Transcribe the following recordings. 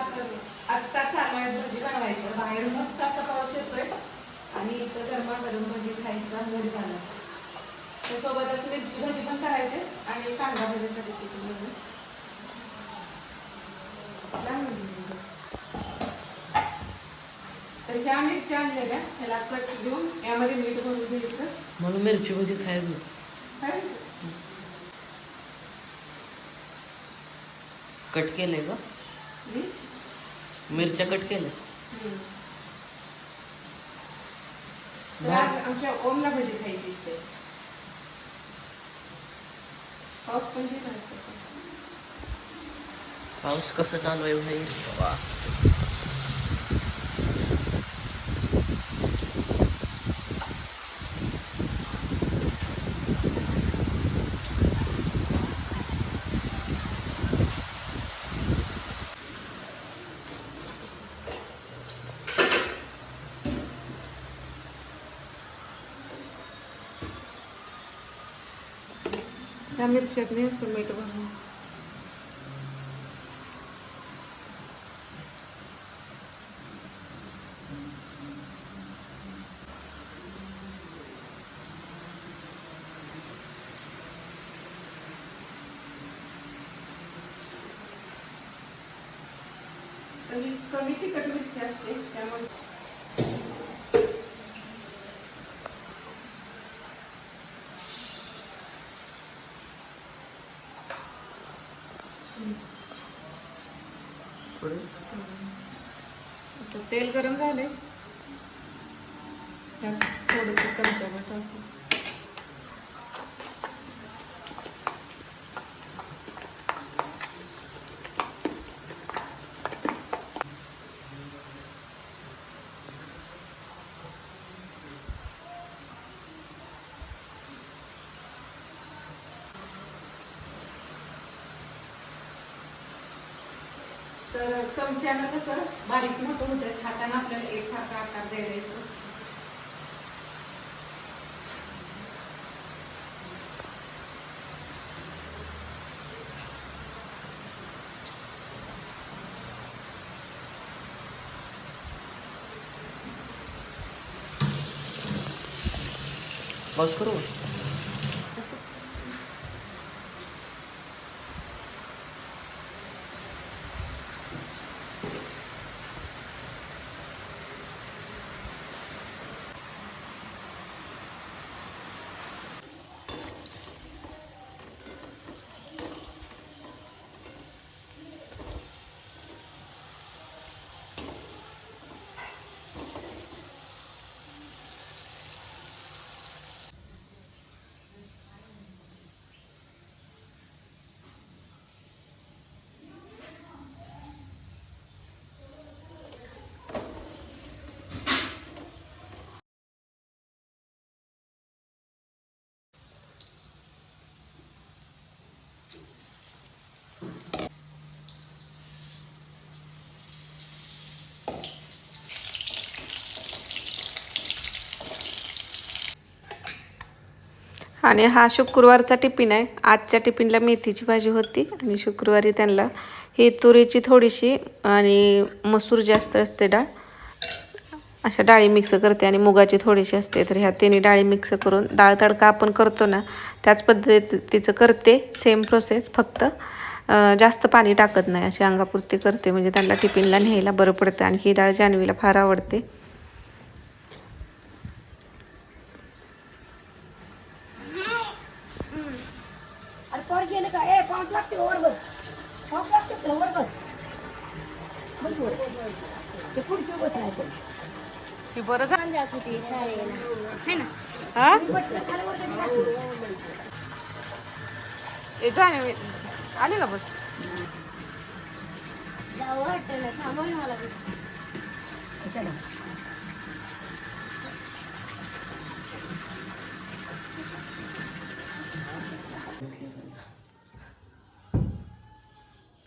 आत्ता चालू आहे भजी बनवायचं. बाहेर मस्त असा पाऊस येतोय. आणि इथं गरमागरम भजी खायचा मूड झाला त्यासोबतच मिरची भजी पण करायचे आणि कांदा भजीसाठी किती तर ह्या मिरच्या आणलेल्या ह्याला कट देऊन यामध्ये मीठ भरून घ्यायचं. मला मिरची भजी खायची काय? कट केलंय का? मिरच्या कट केल्या हम्म. तर आज आमच्या ओमला भजी खायची इच्छा आहे पाऊस पण. पाऊस कसा चालू आहे भाई वा त्या मिरच्यात नाही असं मीठ भरून कमी तिखट मिरची असते त्यामुळे तेल गरम झाले थोडस चमचा टाकू. तर चमच्यानं कसं बारीक मोठं होतं हाताने आपल्याला एकसारखा आकार द्यायला येतो. पाऊस करू? आणि हा शुक्रवारचा टिफिन आहे. आजच्या टिफिनला मेथीची भाजी होती आणि शुक्रवारी त्यांना ही तुरीची थोडीशी आणि मसूर जास्त असते डाळ. अशा डाळी मिक्स करते आणि मुगाची थोडीशी असते. तर ह्या तिन्ही डाळी मिक्स करून डाळ तडका आपण करतो ना त्याच पद्धतीचं करते. सेम प्रोसेस फक्त जास्त पाणी टाकत नाही. अशी अंगापुरती करते. म्हणजे त्यांना टिफिनला न्यायला बरं पडतं आणि ही डाळ जान्हवीला फार आवडते अरे पड गेले का ए पाऊस लागते वर बस. वर बस. बस वर. ते पुढची बस नाही तर ही बरं छान जात होती शाळेला. है ना? हा? ए आली का बस? जावं वाटतं ना थांबव ना मला कशाला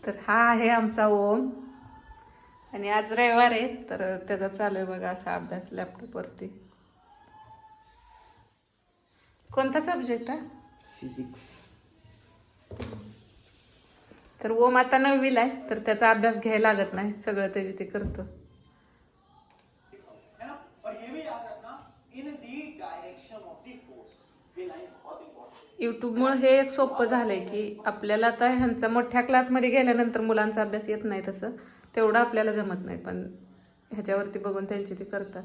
तर हा आहे आमचा ओम. आणि आज रविवार आहे तर त्याचा चालू आहे बघा असा अभ्यास लॅपटॉपवरती कोणता सब्जेक्ट आहे फिजिक्स तर ओम आता नववीला आहे तर त्याचा अभ्यास घ्यायला लागत नाही सगळं त्याचे ते करतो. युट्यूबमुळे हे एक सोपं झालंय की आपल्याला आता ह्यांचा मोठ्या क्लासमध्ये गेल्यानंतर मुलांचा अभ्यास येत नाही तसं. तेवढं आपल्याला जमत नाही पण ह्याच्यावरती बघून त्यांचे ते करतात.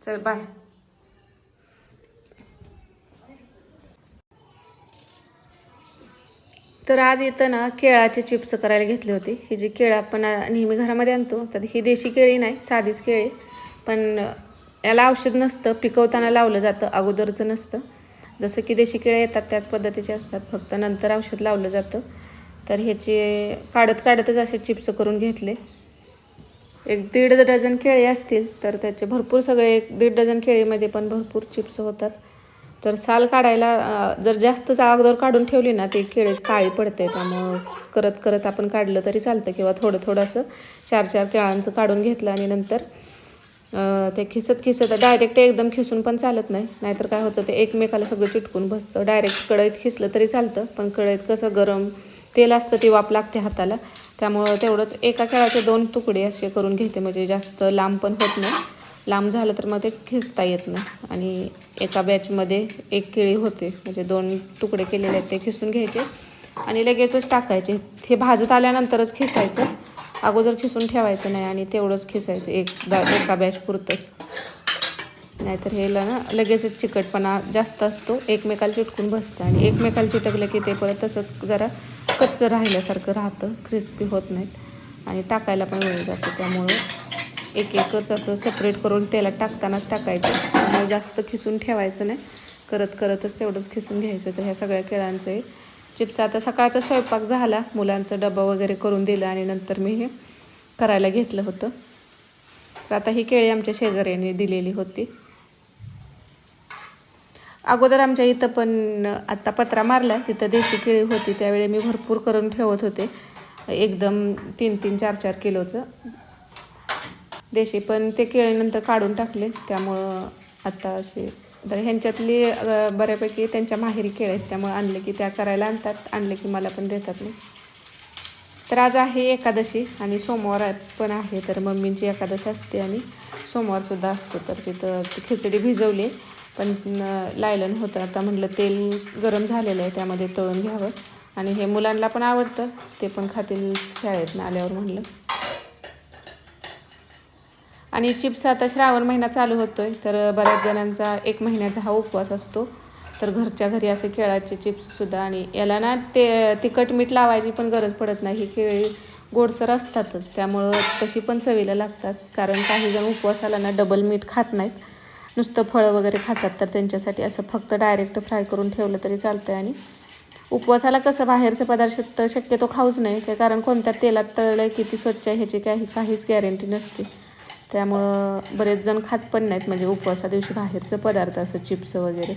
चल बाय तर आज इथं ना केळाचे चिप्स करायला घेतले होते. ही जी केळं आपण नेहमी घरामध्ये आणतो तर ही देशी केळी नाही साधीच केळी. पण याला औषध नसतं पिकवताना लावलं जातं अगोदरचं नसतं. जसं की देशी केळे येतात त्याच पद्धतीचे असतात. फक्त नंतर औषध लावलं जातं. तर ह्याचे काढत काढतच असे चिप्स करून घेतले. एक दीड डझन केळी असतील तर त्याचे भरपूर सगळे एक दीड डझन केळीमध्ये पण भरपूर चिप्स होतात. तर साल काढायला जर जास्त अगोदर काढून ठेवली ना ते केळी काळी पडते. त्यामुळं करत करत आपण काढलं तरी चालतं किंवा थोडं थोडं असं चार चार केळांचं काढून घेतलं आणि नंतर ते खिसत खिसत डायरेक्ट एकदम खिसून पण चालत नाही. नाहीतर काय होतं ते एकमेकाला सगळं चिटकून बसतं. डायरेक्ट कढईत खिसलं तरी चालतं पण कढईत कसं गरम तेल असतं ती वाप लागते हाताला. त्यामुळं तेवढंच एका केळाचे दोन तुकडे असे करून घेते म्हणजे जास्त लांब पण होत नाही. लांब झालं तर मग ते खिसता येत नाही. आणि एका बॅचमध्ये एक केळी होते म्हणजे दोन तुकडे केलेले आहेत ते खिसून घ्यायचे. आणि लगेचच टाकायचे. हे भाजत आल्यानंतरच खिसायचं. अगोदर खिसून ठेवायचं नाही आणि तेवढंच खिसायचं एक दा एका बॅच पुरतंच. नाहीतर ह्याला ना लगेचच चिकटपणा जास्त असतो एकमेकाला चिटकून बसतं आणि एकमेकाला चिटकलं की ते परत तसंच जरा कच्चं राहिल्यासारखं राहतं क्रिस्पी होत नाहीत. आणि टाकायला पण वेळ जातो त्यामुळं एक एकच असं सेपरेट करून तेलात टाकतानाच टाकायचं. त्यामुळे जास्त खिसून ठेवायचं नाही. करत करतच तेवढंच खिसून घ्यायचं. तर ह्या सगळ्या केळांचं चिप्स आता सकाळचा स्वयंपाक झाला. मुलांचा डबा वगैरे करून दिला आणि नंतर मी हे करायला घेतलं होतं. तर आता ही केळी आमच्या शेजाऱ्याने दिलेली होती. अगोदर आमच्या इथं पण आत्ता पत्रा मारला तिथं देशी केळी होती. त्यावेळी मी भरपूर करून ठेवत होते. एकदम तीन तीन चार चार किलोचं. देशी पण ते केळीनंतर काढून टाकले. त्यामुळं आत्ता असे तर ह्यांच्यातली बऱ्यापैकी त्यांच्या माहेरी खेळ आहेत त्यामुळे आणले की त्या करायला आणतात आणले की मला पण देतात मी तर आज आहे एकादशी आणि सोमवार पण आहे तर मम्मींची एकादशी असते आणि सोमवारसुद्धा असतो. तर तिथं खिचडी भिजवली पण लायलन होतं. आता म्हटलं तेल गरम झालेलं आहे त्यामध्ये तळून घ्यावं. आणि हे मुलांना पण आवडतं ते पण खातील शाळेतनं आल्यावर म्हणलं आणि चिप्स आता श्रावण महिना चालू होतो आहे तर बऱ्याच जणांचा एक महिन्याचा हा उपवास असतो. तर घरच्या घरी असे केळाचे चिप्ससुद्धा आणि याला ना ते तिखट मीठ लावायची पण गरज पडत नाही. ही केळी गोडसर असतातच त्यामुळं तशी पण चवीला लागतात. कारण काही जण उपवासाला ना डबल मीठ खात नाहीत. नुसतं फळं वगैरे खातात तर त्यांच्यासाठी असं फक्त डायरेक्ट फ्राय करून ठेवलं तरी चालतं आणि उपवासाला कसं बाहेरचे पदार्थ तर शक्यतो खाऊच नाही काय कारण कोणत्या तेलात तळलं किती स्वच्छ आहे ह्याची काही काहीच गॅरंटी नसते. त्यामुळं बरेच जण खात पण नाहीत. म्हणजे उपवासा दिवशी बाहेरचं पदार्थ असं चिप्स वगैरे.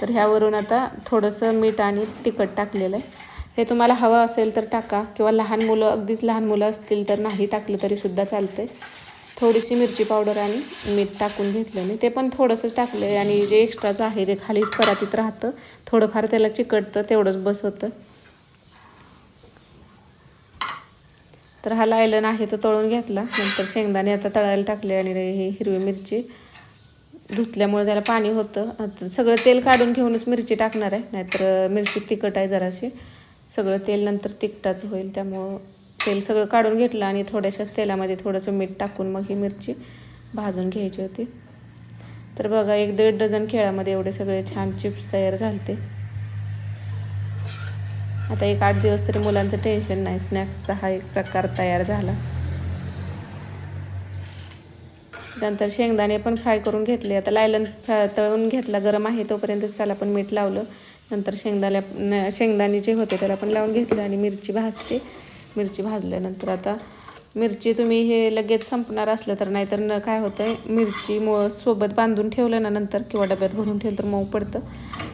तर ह्यावरून आता थोडंसं मीठ आणि तिखट टाकलेलं आहे. हे तुम्हाला हवं असेल तर टाका. किंवा लहान मुलं अगदीच लहान मुलं असतील तर नाही टाकलं तरीसुद्धा चालतं आहे थोडीशी मिरची पावडर आणि मीठ टाकून घेतलं मी. ते पण थोडंसंच टाकलं आहे आणि जे एक्स्ट्राचं आहे ते खालीच परातीत राहतं. थोडंफार त्याला चिकटतं तेवढंच बस होतं तर हा लायलन आहे तो तळून घेतला. नंतर शेंगदाणे आता तळायला टाकले आणि ही हिरवी मिरची धुतल्यामुळे त्याला पाणी होतं. आता सगळं तेल काढून घेऊनच मिरची टाकणार आहे. नाहीतर मिरची तिखट आहे जराशी. सगळं तेल नंतर तिखटाचं होईल. त्यामुळं तेल सगळं काढून घेतलं आणि थोड्याशाच तेलामध्ये थोडंसं मीठ टाकून मग ही मिरची भाजून घ्यायची होती. तर बघा एक दीड डझन खेळामध्ये एवढे सगळे छान चिप्स तयार झालते. आता एक आठ दिवस तरी मुलांचं टेन्शन नाही. स्नॅक्सचा हा एक प्रकार तयार झाला. नंतर शेंगदाणे पण फ्राय करून घेतले. आता लायलन तळून घेतला. गरम आहे तोपर्यंतच त्याला पण मीठ लावलं. नंतर शेंगदाण्या शेंगदाणे जे होते त्याला पण लावून घेतलं आणि मिरची भाजते. मिरची भाजल्यानंतर आता मिरची तुम्ही हे लगेच संपणार असलं तर नाहीतर न काय होतं आहे मिरची मो सोबत बांधून ठेवलं ना नंतर किंवा डब्यात भरून ठेवलं तर मऊ पडतं.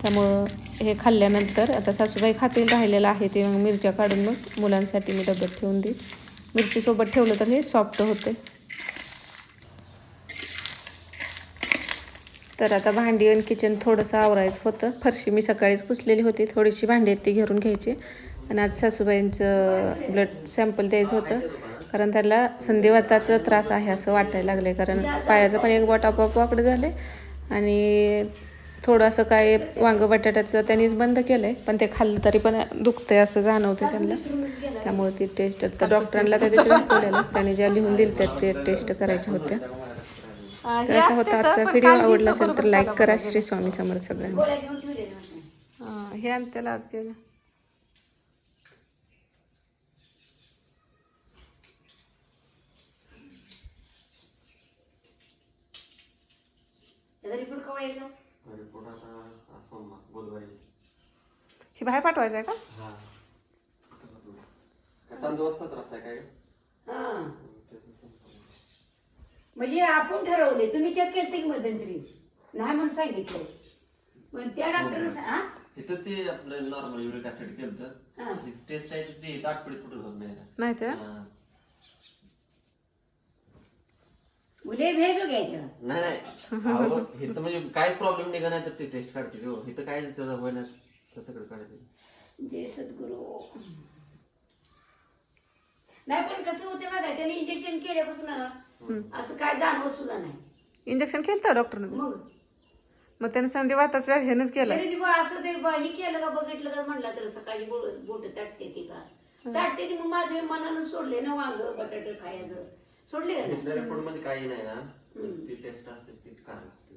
त्यामुळं हे खाल्ल्यानंतर आता सासूबाई खातील राहिलेलं आहे ते मग मिरच्या काढून मग मुलांसाठी मी डब्यात ठेवून देईन. मिरची सोबत ठेवलं तर हे सॉफ्ट होते. तर आता भांडी आणि किचन थोडंसं आवरायचं होतं. फरशी मी सकाळीच पुसलेली होती. थोडीशी भांडी आहेत ती घेरून घ्यायची. आणि आज सासूबाईंचं ब्लड सॅम्पल द्यायचं होतं. कारण त्याला संधिवाताचा त्रास आहे असं वाटायला लागलं कारण पायाचं पण एक बोट आपोआप वाकडं झालं आणि थोडं असं काय वांग बटाट्याचं त्यांनीच बंद केलं आहे पण ते खाल्लं तरी पण दुखतंय असं जाणवतं त्यांना. त्यामुळे ती टेस्ट तर डॉक्टरांना त्या दिवशी दाखवलेलं. त्यांनी ज्या लिहून दिल त्यात ते टेस्ट करायच्या होत्या. तर असा होता आजचा व्हिडिओ. आवडला असेल तर लाईक करा. श्री स्वामी समर्थ सगळ्यांना. हे आणि त्याला आज गेलं रिपोर्ट आता बुधवारी. हे बाहेर पाठवायचं आहे का? हा. त्रास आहे काय? हा. त्याचं संपलं. म्हणजे आपण ठरवले तुम्ही चेक केलते की मध्यंतरी? नाही म्हणून सांगितलं पण त्या डॉक्टरने हा? इथं ते आपलं नॉर्मल युरिक ऍसिड हा. केलं ही टेस्ट आहे ते इथं आठवडीत कुठं होत नाही. नाही तर? हा. मुले भेज हो घ्यायचं. नाही नाही. अहो, इथं म्हणजे काय प्रॉब्लेम निघा नाही तर ते टेस्ट काढते हो. इथं काय त्याचा होय ना त्याच्याकडे काढते जय सद्गुरू. नाही पण कसं होते माहिती त्याने इंजेक्शन केल्यापासून असं काय जाणवत सुद्धा नाही. इंजेक्शन केलं तर डॉक्टरने मग? मग त्याने संधिवाताच ह्यानंच केलं तरी ती बा असं ते बा हे केलं का बघितलं का म्हणलं तर सकाळी बोट बोट ताटते ती का? ताटते ती मग माझ्या मनानं सोडले ना वांग बटाटे खायचं. सोडले का? नाही मध्ये काही नाही ना. हम्म. ती टेस्ट असते ती करायला